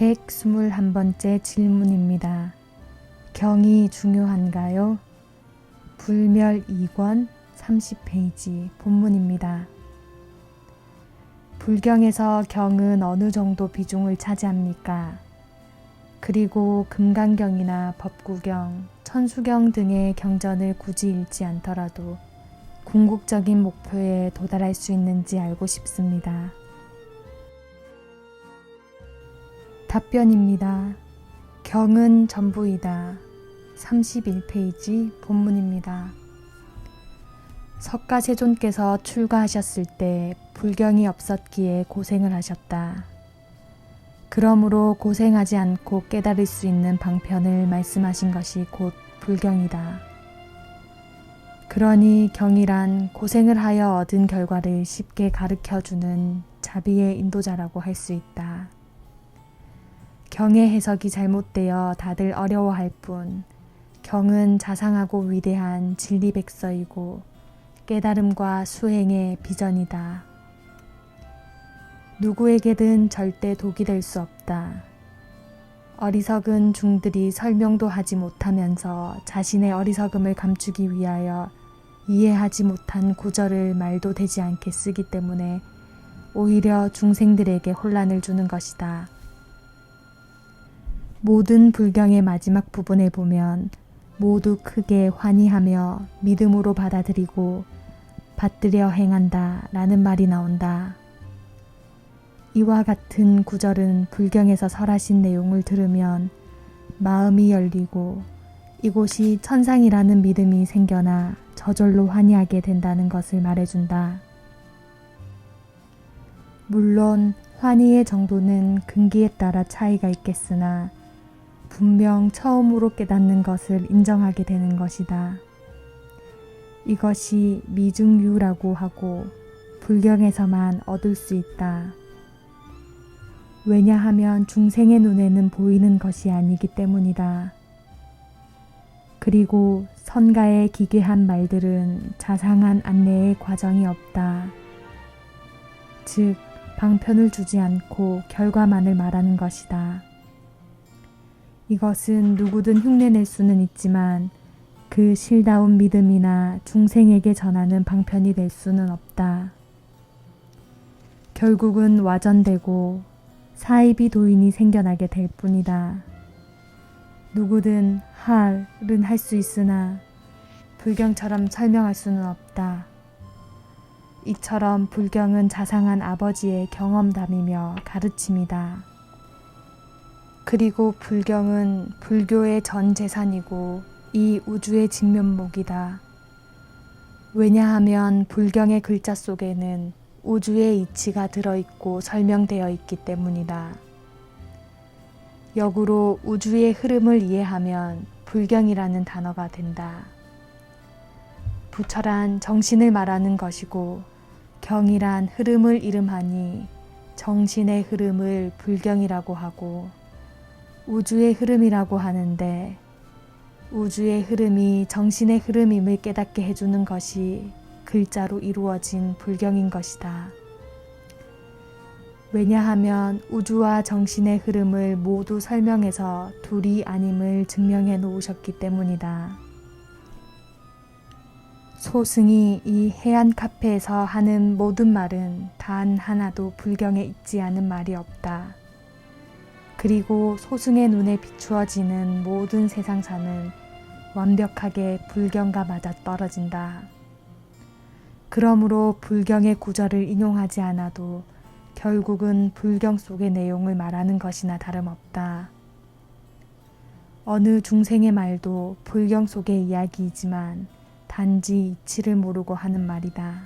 121번째 질문입니다. 경이 중요한가요? 불멸 2권 30페이지 본문입니다. 불경에서 경은 어느 정도 비중을 차지합니까? 그리고 금강경이나 법구경, 천수경 등의 경전을 굳이 읽지 않더라도 궁극적인 목표에 도달할 수 있는지 알고 싶습니다. 답변입니다. 경은 전부이다. 31페이지 본문입니다. 석가세존께서 출가하셨을 때 불경이 없었기에 고생을 하셨다. 그러므로 고생하지 않고 깨달을 수 있는 방편을 말씀하신 것이 곧 불경이다. 그러니 경이란 고생을 하여 얻은 결과를 쉽게 가르쳐 주는 자비의 인도자라고 할 수 있다. 경의 해석이 잘못되어 다들 어려워할 뿐, 경은 자상하고 위대한 진리백서이고 깨달음과 수행의 비전이다. 누구에게든 절대 독이 될 수 없다. 어리석은 중들이 설명도 하지 못하면서 자신의 어리석음을 감추기 위하여 이해하지 못한 구절을 말도 되지 않게 쓰기 때문에 오히려 중생들에게 혼란을 주는 것이다. 모든 불경의 마지막 부분에 보면 모두 크게 환희하며 믿음으로 받아들이고 받들여 행한다 라는 말이 나온다. 이와 같은 구절은 불경에서 설하신 내용을 들으면 마음이 열리고 이곳이 천상이라는 믿음이 생겨나 저절로 환희하게 된다는 것을 말해준다. 물론 환희의 정도는 근기에 따라 차이가 있겠으나 분명 처음으로 깨닫는 것을 인정하게 되는 것이다. 이것이 미중유라고 하고 불경에서만 얻을 수 있다. 왜냐하면 중생의 눈에는 보이는 것이 아니기 때문이다. 그리고 선가의 기괴한 말들은 자상한 안내의 과정이 없다. 즉, 방편을 주지 않고 결과만을 말하는 것이다. 이것은 누구든 흉내낼 수는 있지만 그 실다운 믿음이나 중생에게 전하는 방편이 될 수는 없다. 결국은 와전되고 사이비 도인이 생겨나게 될 뿐이다. 누구든 할은 할 수 있으나 불경처럼 설명할 수는 없다. 이처럼 불경은 자상한 아버지의 경험담이며 가르침이다. 그리고 불경은 불교의 전 재산이고 이 우주의 진면목이다. 왜냐하면 불경의 글자 속에는 우주의 이치가 들어있고 설명되어 있기 때문이다. 역으로 우주의 흐름을 이해하면 불경이라는 단어가 된다. 부처란 정신을 말하는 것이고 경이란 흐름을 이름하니 정신의 흐름을 불경이라고 하고 우주의 흐름이라고 하는데 우주의 흐름이 정신의 흐름임을 깨닫게 해주는 것이 글자로 이루어진 불경인 것이다. 왜냐하면 우주와 정신의 흐름을 모두 설명해서 둘이 아님을 증명해 놓으셨기 때문이다. 소승이 이 해안 카페에서 하는 모든 말은 단 하나도 불경에 있지 않은 말이 없다. 그리고 소승의 눈에 비추어지는 모든 세상사는 완벽하게 불경과 맞아 떨어진다. 그러므로 불경의 구절을 인용하지 않아도 결국은 불경 속의 내용을 말하는 것이나 다름없다. 어느 중생의 말도 불경 속의 이야기이지만 단지 이치를 모르고 하는 말이다.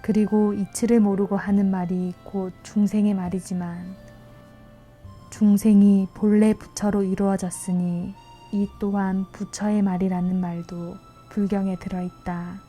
그리고 이치를 모르고 하는 말이 곧 중생의 말이지만 중생이 본래 부처로 이루어졌으니 이 또한 부처의 말이라는 말도 불경에 들어있다.